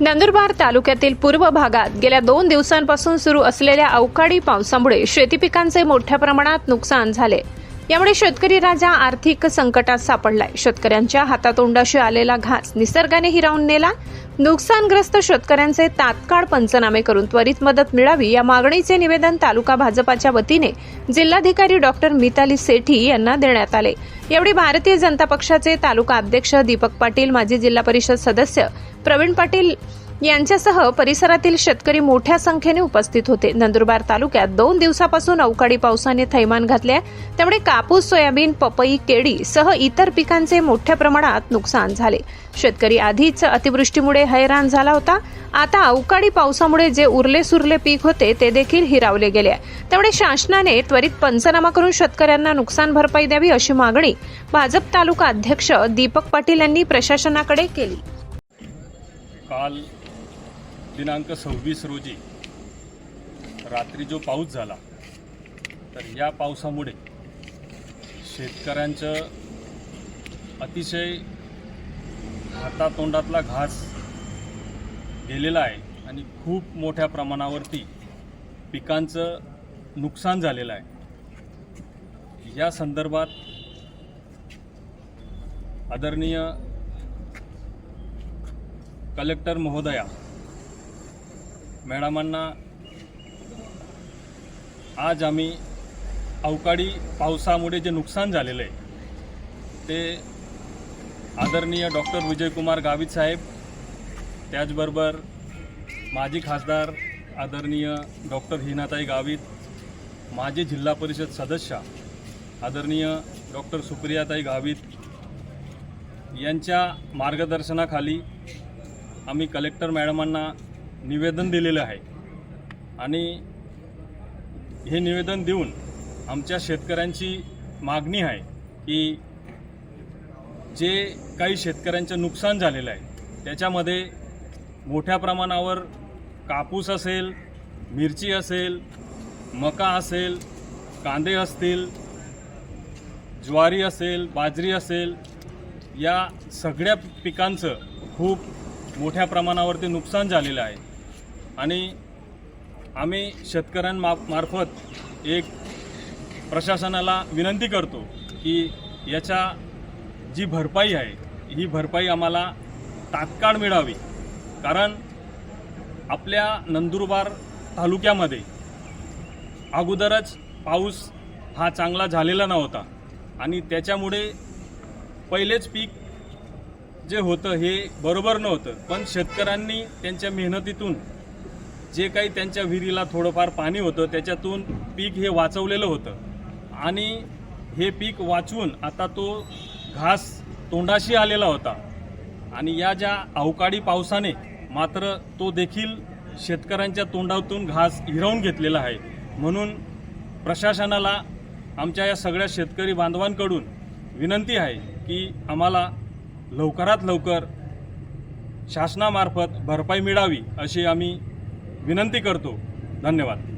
नंदुरबार तालुक्यातील पूर्व भागात गेल्या दोन दिवसांपासून सुरू असलेल्या अवकाळी पावसामुळे शेती पिकांचे मोठ्या प्रमाणात नुकसान झाले. यामुळे शेतकरी राजा आर्थिक संकटात सापडलाय. शेतकऱ्यांच्या हातातोंडाशी आलेला घास निसर्गाने हिरावून नेला. नुकसानग्रस्त शेतकऱ्यांचे तात्काळ पंचनामे करून त्वरित मदत मिळावी या मागणीचे निवेदन तालुका भाजपाच्या वतीने जिल्हाधिकारी डॉक्टर मिताली सेठी यांना देण्यात आले. यावेळी भारतीय जनता पक्षाचे तालुका अध्यक्ष दीपक पाटील माजी जिल्हा परिषद सदस्य प्रवीण पाटील यांच्यासह परिसरातील शेतकरी मोठ्या संख्येने उपस्थित होते. नंदुरबार तालुक्यात दोन दिवसापासून अवकाळी पावसाने थैमान घातले त्यामुळे कापूस सोयाबीन पपई केळी सह इतर पिकांचे मोठ्या प्रमाणात नुकसान झाले. शेतकरी आधीच अतिवृष्टीमुळे हैराण झाला होता. आता अवकाळी पावसामुळे जे उरले सुरले पीक होते ते देखील हिरावले गेले त्यामुळे शासनाने त्वरित पंचनामा करून शेतकऱ्यांना नुकसान भरपाई द्यावी अशी मागणी भाजप तालुका अध्यक्ष दीपक पाटील यांनी प्रशासनाकडे केली. काल दिनांक सव्वीस रोजी रात्री जो पाऊस झाला तर या पावसामुळे शेतकऱ्यांचं अतिशय हातातोंडातला घास गेलेला आहे आणि खूप मोठ्या प्रमाणावरती पिकांचं नुकसान झालेलं आहे. या संदर्भात आदरणीय कलेक्टर महोदया मॅडमांना आज आम्ही अवकाळी पावसामुळे जे नुकसान झालेलं आहे ते आदरणीय डॉक्टर विजयकुमार गावित साहेब त्याचबरोबर माजी खासदार आदरणीय डॉक्टर हिनाताई गावित माजी जिल्हा परिषद सदस्य आदरणीय डॉक्टर सुप्रियाताई गावित यांच्या मार्गदर्शनाखाली आम्ही कलेक्टर मॅडमांना निवेदन दिलेलं आहे. आणि हे निवेदन देऊन आमच्या शेतकऱ्यांची मागणी आहे की जे काही शेतकऱ्यांचं नुकसान झालेलं आहे त्याच्यामध्ये मोठ्या प्रमाणावर कापूस असेल मिरची असेल मका असेल कांदे असतील ज्वारी असेल बाजरी असेल या सगळ्या पिकांचं खूप मोठ्या प्रमाणावरती नुकसान झालेलं आहे. आणि आम्ही शेतकऱ्यांमा मार्फत एक प्रशासनाला विनंती करतो की याच्या जी भरपाई आहे ही भरपाई आम्हाला तात्काळ मिळावी. कारण आपल्या नंदुरबार तालुक्यामध्ये अगोदरच पाऊस हा चांगला झालेला नव्हता. आणि त्याच्यामुळे पहिलेच पीक जे होतं हे बरोबर नव्हतं. पण शेतकऱ्यांनी त्यांच्या मेहनतीतून जे काही त्यांच्या विहिरीला थोडंफार पाणी होतं त्याच्यातून पीक हे वाचवलेलं होतं. आणि हे पीक वाचवून आता तो घास तोंडाशी आलेला होता. आणि या ज्या अवकाळी पावसाने मात्र तो देखील शेतकऱ्यांच्या तोंडातून घास हिरावून घेतलेला आहे. म्हणून प्रशासनाला आमच्या या सगळ्या शेतकरी बांधवांकडून विनंती आहे की आम्हाला लवकरात लवकर शासनामार्फत भरपाई मिळावी अशी आम्ही विनंती करतो. धन्यवाद.